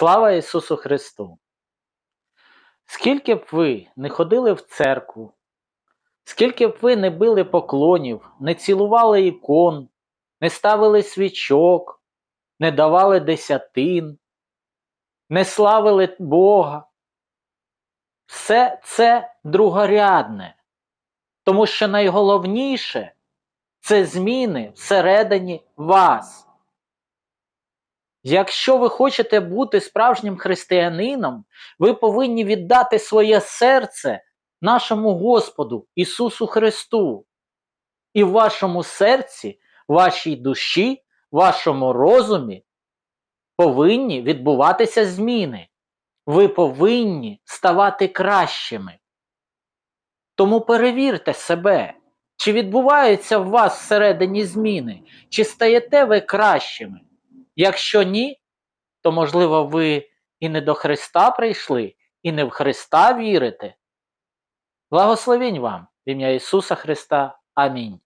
Слава Ісусу Христу! Скільки б ви не ходили в церкву, скільки б ви не били поклонів, не цілували ікон, не ставили свічок, не давали десятин, не славили Бога, все це другорядне, тому що найголовніше це зміни всередині вас. Якщо ви хочете бути справжнім християнином, ви повинні віддати своє серце нашому Господу Ісусу Христу. І в вашому серці, вашій душі, вашому розумі повинні відбуватися зміни. Ви повинні ставати кращими. Тому перевірте себе, чи відбуваються в вас всередині зміни, чи стаєте ви кращими. Якщо ні, то, можливо, ви і не до Христа прийшли, і не в Христа вірите. Благословінь вам в ім'я Ісуса Христа. Амінь.